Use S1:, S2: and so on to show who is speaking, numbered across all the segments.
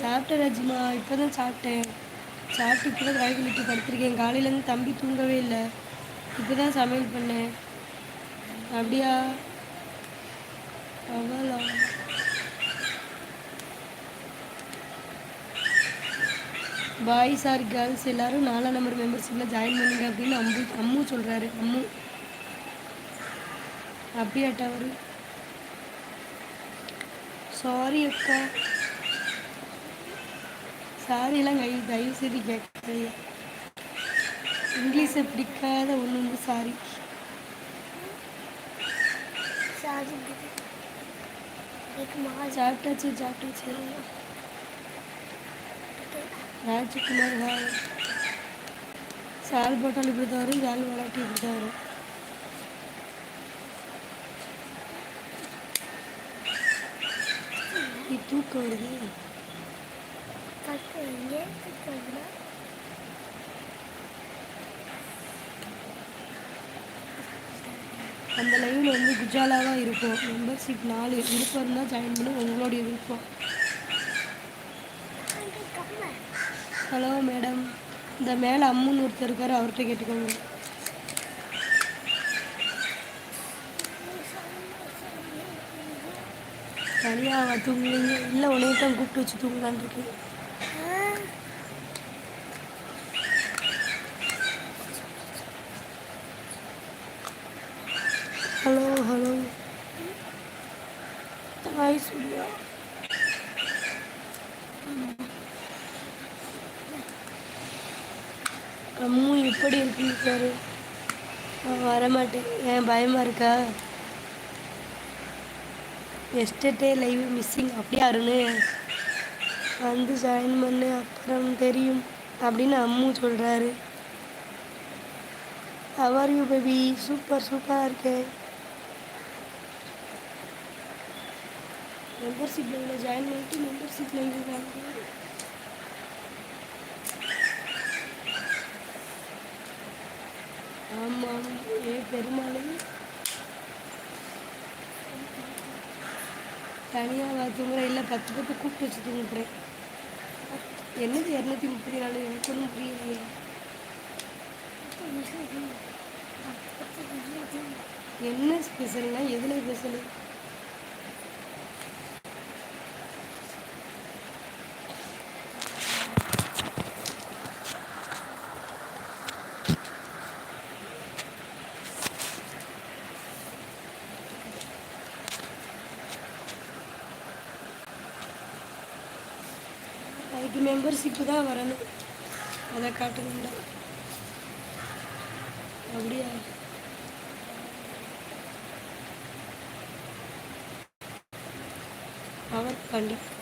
S1: சாப்பிட்டேன் ரஜிமா இப்போ தான் சாப்பிட்டேன். சாப்பிட்டு இப்போ தான் கை கழிட்டு படுத்திருக்கேன். காலையிலேருந்து தம்பி தூங்கவே இல்லை. இப்போ தான் சமையல் பண்ணேன். அப்படியா? அவ்வளோ பாய்ஸ் ஆர் கேர்ள்ஸ் எல்லாரும் நாலாம் நம்பர் மெம்பர்ஷிப்பில் ஜாயின் பண்ணுங்க அப்படின்னு அம்மு அம்மு சொல்கிறாரு அம்மு. அப்படியாட்டா அவர்? சாரி அக்கா சாரிலாம் கை தயவு செய்து கேட்கலையா இங்கிலீஷை பிடிக்காத ஒன்று வந்து சாரி சாப்பிட்டாச்சு சாப்பிட்டாச்சு ராஜ்குமார் சால் போட்டால் இப்படி தான் வரும் ஜால் வளர்ட்டி இப்படி தான் வரும் தூக்கம் வருது அந்த லைவில் வந்து குஜாலாவாக இருக்கும். மெம்பர்ஷிப் நாலு விருப்பம் இருந்தால் ஜாயின் பண்ணி உங்களுடைய விருப்பம். ஹலோ மேடம் இந்த மேலே அம்முன்னு ஒருத்தர் இருக்கார் அவர்கிட்ட கேட்டுக்கோங்க. தனியாக தூங்குவீங்க இல்லை உனைய தான் கூப்பிட்டு வச்சு தூங்கலான்னு இருக்கு. Hello hello. Hi Surya. Ammu எப்படி இருக்குன்னு பாரு? வரமாட்டேன். ஏன் பயமாக இருக்கா? எஸ்டே லைவ் மிஸ்ஸிங் அப்படியே அருணு வந்து ஜாயின் பண்ணு. அப்புறம் தெரியும். அப்படின்னு அம்மு சொல்கிறாரு அவர் யூ பேபி சூப்பர் சூப்பராக இருக்கேன் மெம்பர்ஷிப் லைவில் ஜாயின் பண்ணிட்டு மெம்பர்ஷிப் லைவ் ஆமாம். ஏ பெருமாள். தனியாக தூங்குற இல்லை பத்து பத்து கூப்பிட்டு வச்சு தூங்குறேன். என்னது இரநூத்தி முப்பத்தி நாலு? எனக்கு ஒன்றும் புரியலையே. என்ன ஸ்பெஷல்னால் எதில் ஸ்பெஷல் அதுக்கு மெம்பர்ஷிப்பு தான் வரணும். அதை காட்டுங்க அப்படியா? அவர் கண்டிப்பாக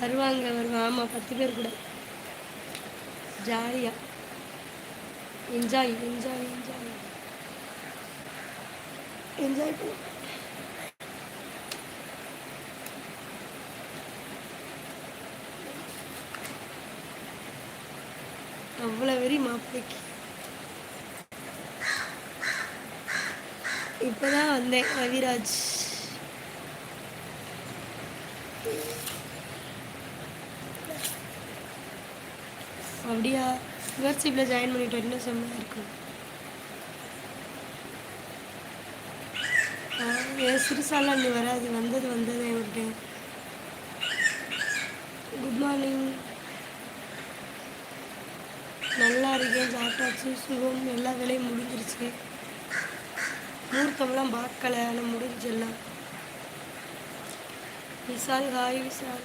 S1: வருவாங்க வருவாங்க. ஆமாம் பத்து பேர் கூட. ஜாலியாக என்ஜாய் என்ஜாய் என்ஜாய் என்ஜாய் பண்ண. அவ்வளோ வெறி மாப்பிள்ளைக்கு இப்போதான் வந்தேன் ரவிராஜ். அப்படியா? மெம்பர்ஷிப்பில் ஜாயின் பண்ணிட்டு என்ன செம்மையாக இருக்கும் என் சிறுசாலாம் நீ வராது வந்தது வந்தது ஒரு குட் மார்னிங் நல்லா இருக்கேன் சாப்பிட்டாச்சு சுகம் எல்லா வேலையும் முடிஞ்சிருச்சு. மூர்த்தம்லாம் பார்க்கல ஆனால் முடிஞ்சு விசால் ஹாய் விசால்.